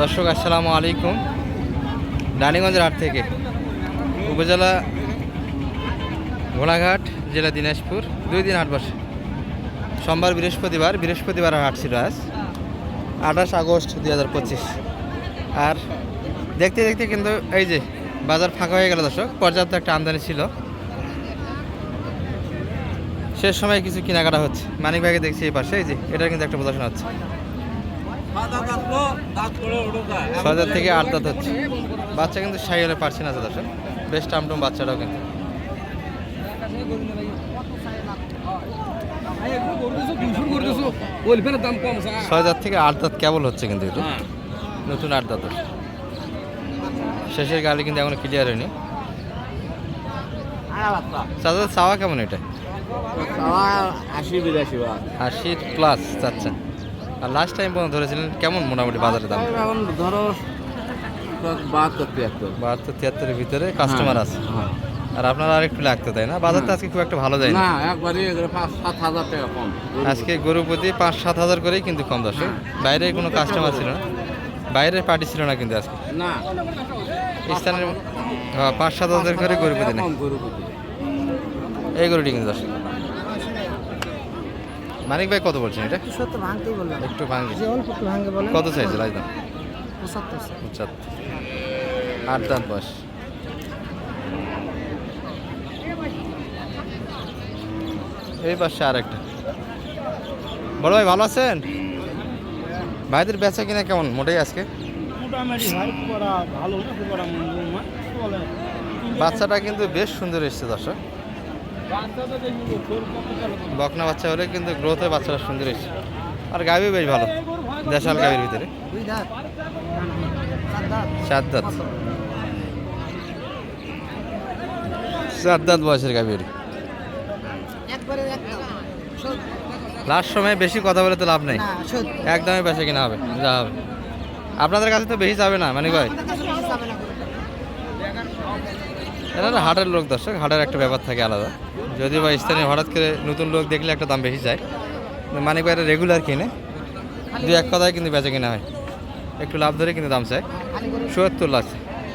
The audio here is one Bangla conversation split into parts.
দর্শক, আসসালামু আলাইকুম। রানীগঞ্জের হাট থেকে উপজেলা ঘোড়াঘাট, জেলা দিনাজপুর, দুই দিন হাট বসে। সোমবার বৃহস্পতিবার বৃহস্পতিবার হাট ছিল আজ, আঠাশ আগস্ট দুই হাজার পঁচিশ। আর দেখতে দেখতে কিন্তু এই যে বাজার ফাঁকা হয়ে গেল দর্শক, পর্যাপ্ত একটা আমদানি ছিল। শেষ সময় কিছু কেনাকাটা হচ্ছে। মানিক দেখছি এই পাশে, এই যে, এটার কিন্তু একটা প্রদর্শন হচ্ছে ছয় হাজার থেকে আট দাঁত হচ্ছে। বাচ্চা কিন্তু সাই হলে পারছেন আছে দর্শক। বেশ টামটুম বাচ্চাটাও কিন্তু। দাম ছয় হাজার থেকে আট দাঁত কেবল হচ্ছে কিন্তু এটা। নতুন আট দাঁত। হচ্ছে। শেষের গাড়ি কিন্তু এখনও ক্লিয়ার হয়নি। চাওয়া কেমন এটা? আশি আশির প্লাস চাচ্ছেন। আর লাস্ট টাইম পর্যন্ত ধরেছিলেন কেমন মোটামুটি বাজারে দাম? এখন ধরো বাহাত্তর তিয়াত্তর। বাহাত্তর তিয়াত্তরের ভিতরে কাস্টমার আছে। হ্যাঁ। আর আপনারা আর একটু লাগতো তাই না? বাজারটা আজকে খুব একটা ভালো যায় না একবারে পাঁচ সাত হাজার টাকা কম। আজকে গরু প্রতি পাঁচ সাত হাজার করেই কিন্তু কম দর্শক। বাইরে কোনো কাস্টমার ছিল না। বাইরের পার্টি ছিল না কিন্তু আজকে। না। স্থানের হ্যাঁ, পাঁচ সাত হাজার করে গরু প্রতি। এই গরুটি কিন্তু দর্শক। মানিক ভাই কত বলছেন এটা? সত্তর ভাঙতেই বললাম। একটু ভাঙ্গি যে অল্প একটু ভাঙে বলে কত চাইছে পঁচাত্তর পঁচাত্তর। আট দাঁত বয়স? এই পাশে আর একটা বড় ভাই ভালো আছেন? ভাইদের বেচা কিনা কেমন? মোটেই আজকে? বাচ্চাটা কিন্তু বেশ সুন্দর এসছে দর্শক। বকনা বাচ্চা হলে কিন্তু গ্রোথ হয় বাচ্চাটা সুন্দর এসছে আর গাবি বেশ ভালো। দেশাল গাবির ভিতরে। দুই দাঁত দাঁত বয়সের শোধ লাস্ট সময় বেশি কথা বলে তো লাভ নেই। একদমই বেশি কিনা হবে। যা হবে। আপনাদের কাছে তো বেশি যাবে না মানে ভাই এনারা হাটের লোক দর্শক। হাটের একটা ব্যাপার থাকে আলাদা। যদি বা স্থানীয় হঠাৎ করে নতুন লোক দেখলে একটা দাম বেশি যায় মানিক ভাইরা রেগুলার কিনে। দু এক কথায় কিন্তু বেচা কিনা হয়। একটু লাভ ধরে কিন্তু দাম চায়। খালি সত্তর লাখ।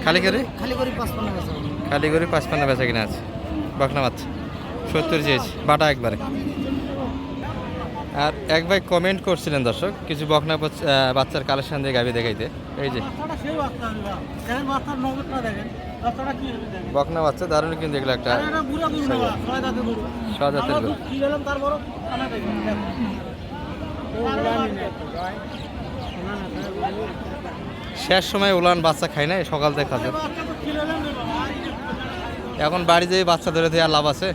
খালি করে? খালি করে পাঁচপান্ন পান্না বেঁচে বেচা কিনা আছে। বাকনা মাছ সত্তর চেয়েছি। বাটা একবারে। আর এক ভাই কমেন্ট করছিলেন দর্শক কিছু বকনা বাচ্চা- বাচ্চার কালেকশন দিয়ে গাবি দেখাইতে। এই যে। বকনা বাচ্চা দারুণ কিন্তু এগুলো একটা গরু। শেষ সময় উলান বাচ্চা খায় না সকাল থেকে খাচ্ছে। এখন বাড়ি যেয়ে বাচ্চা ধরে দিয়ে আর লাভ আছে।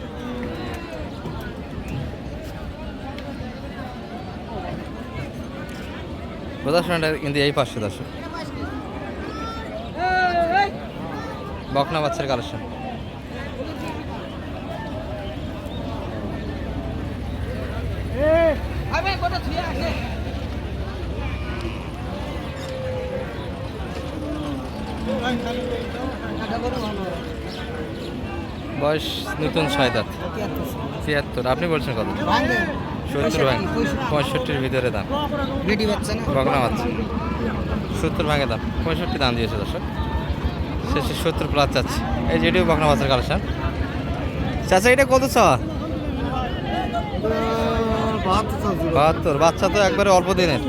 প্রদর্শনটা কিন্তু এই পাশে দর্শক বকনা বাচ্চার কালেকশন। বয়স নতুন ছয় দাঁত। ছিয়াত্তর। আপনি বলছেন কত? সত্তর ভাঙ পঁয়ষট্টির ভিতরে দাম। বেটি বাচ্চা না? বকনা বাচ্চা। সত্তর ভাঙে দাম পঁয়ষট্টি দাম দিয়েছে দর্শক। শেষে সত্তর প্লাস চাচ্ছে এই যে এটিও বকনা বাচ্চার কালেকশন। চাচা এটা কত চাওয়া? বাহাত্তর। বাচ্চা তো একবারে অল্প দিনের।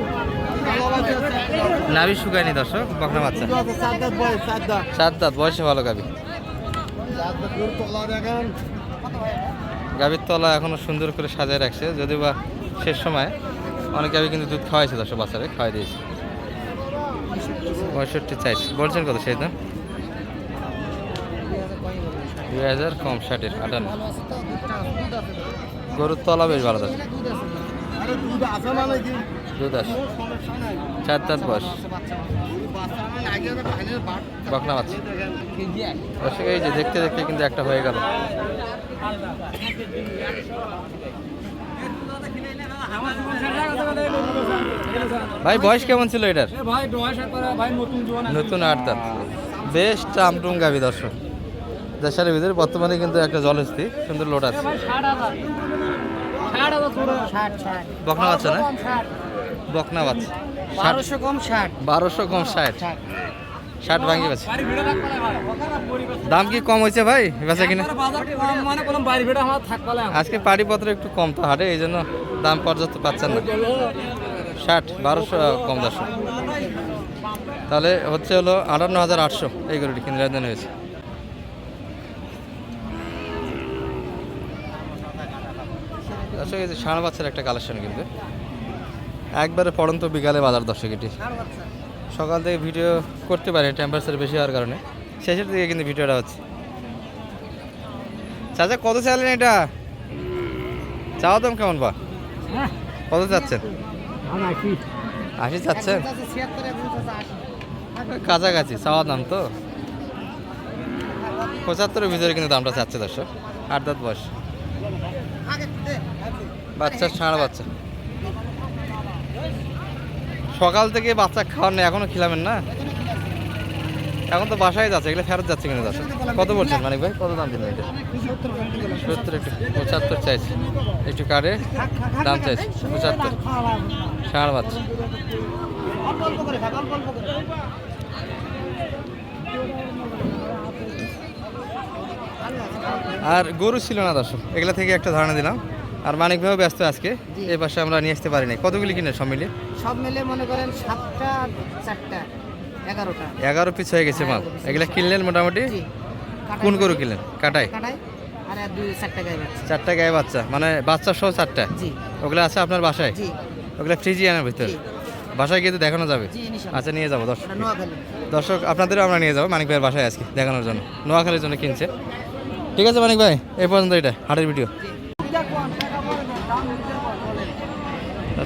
নাভি শুকায়নি দর্শক বকনা বাচ্চা। সাত দাঁত বয়সে ভালো গাবি। চার গাভীর তলা এখনও সুন্দর করে সাজিয়ে রাখছে যদিও বা শেষ সময় অনেক গাভী কিন্তু দুধ খাওয়াইছে দর্শক বাচ্চারে, খাওয়াই দিয়েছে। পঁয়ষট্টি চাইছে। বলছেন কত সেই দাম দুই হাজার কম, ষাটের, আটান্ন। গরুর তলা বেশ ভালো দর্শক। আরে দুধ আছে। চার দাঁত বয়স। বকনা দর্শক এই যে দেখতে দেখতে কিন্তু একটা হয়ে গেল। ভাই বয়স কেমন ছিল এটার? ভাই বয়স একবারে ভাই নতুন আট দাঁত। বেশ টামটুম গাভি দর্শক। দেশের ভিতরে বর্তমানে কিন্তু একটা জলস্থি সুন্দর লোড আছে। বকনা বাচ্চা না? বকনা বাচ্চা। বারোশো কম ষাট। বারোশো কম ষাট। ভাঙি বেছে দাম কি কম হয়েছে ভাই? বেচা কিনা? মানে কোনো আজকে পাড়িপত্র একটু কম তো হাটে এই জন্য দাম পর্যাপ্ত পাচ্ছেন না। ষাট বারোশো কম দশশো তাহলে হচ্ছে হলো আটান্ন হাজার আটশো এই গরুটি কিন্তু লেনদেন হয়েছে। এই যে ষাঁড় বাচ্চার একটা কালেকশন কিন্তু। একবারে পড়ন্ত বিকালে বাজার দর্শক এটি সকাল থেকে ভিডিও করতে পারি টেম্পারেচার বেশি হওয়ার কারণে। শেষের দিকে কিন্তু ভিডিওটা হচ্ছে। চাচা কত চাইলেন এটা? চাওয়া দাম কেমন বা? কত চাচ্ছেন? আশি। চাচ্ছেন? কাছাকাছি চাওয়া দাম তো। পঁচাত্তরের ভিতরে কিন্তু দামটা চাচ্ছে দর্শক। আট দাঁত বয়স। বাচ্চা ষাঁড় বাচ্চা। সকাল থেকে বাচ্চা খাওয়ার নেই, এখনও খিলামেন না? এখন তো বাসায় যাচ্ছে, এগুলো ফেরত যাচ্ছে কিন্তু যাচ্ছে কত বলছেন মানিক ভাই? কত দাম দিলেন এটা? সত্তর একটু, পঁচাত্তর চাইছে। একটু কারে? দাম চাইছে, পঁচাত্তর। ষাঁড় বাচ্চা। আর গরু ছিল না দর্শক, এগুলা থেকে একটা ধারণা দিলাম। আর মানিক ভাইও ব্যস্ত আজকে। এই পাশে আমরা নিয়ে আসতে পারি নাই। কতগুলি কিনে সব মিলিয়ে? সব মিলে মনে করেন সাতটা চারটা এগারোটা। এগারো পিস হয়ে গেছে মাল। এগুলা কিনলেন মোটামুটি? কোন গরু কিনলেন? কাটাই? চারটা গায়ে বাচ্চা। মানে বাচ্চা সহ চারটা? ওগুলো আছে আপনার বাসায়? ওগুলো ফ্রিজিয়ানের ভিতর। বাসায় গিয়ে তো দেখানো যাবে? আচ্ছা নিয়ে যাব দর্শক। দর্শক আপনাদেরও আমরা নিয়ে যাব মানিক ভাইয়ের বাসায় আজকে দেখানোর জন্য। নোয়াখালীর জন্য কিনছে। ঠিক আছে মানিক ভাই এই পর্যন্ত এটা হাটের ভিডিও।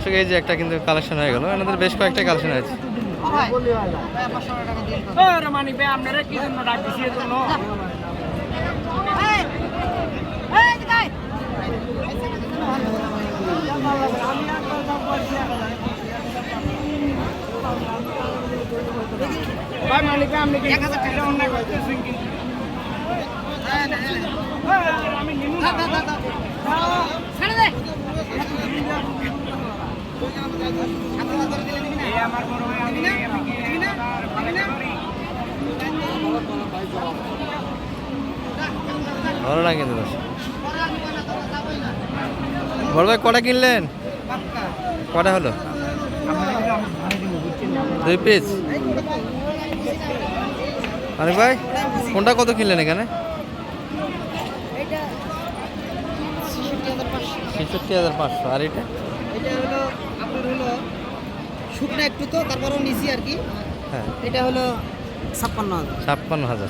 দর্শক এই যে একটা কিন্তু কালেকশন হয়ে গেল এনাদের বেশ কয়েকটা কালেকশন হয়েছে ভাই এদিকে আয়। এক হাজার টাকা। দাও, দাও, দাও, দাও। ছেড়ে দে। সাত হাজার দিলে দিবি না? দিবি না? দিবি না? দিবি না? ভালো দর্শক বড় ভাই কটা কিনলেন? কটা হলো? দুই পিস আরে ভাই কোনটা কত কিনলেন এখানে। ছেষট্টি হাজার পাঁচশো। আর এটা? এটা হলো আপনার হলো শুকনো একটু তো তারপরেও নিচি আর কি। হ্যাঁ। এটা হলো ছাপ্পান্ন হাজার। ছাপ্পান্ন হাজার।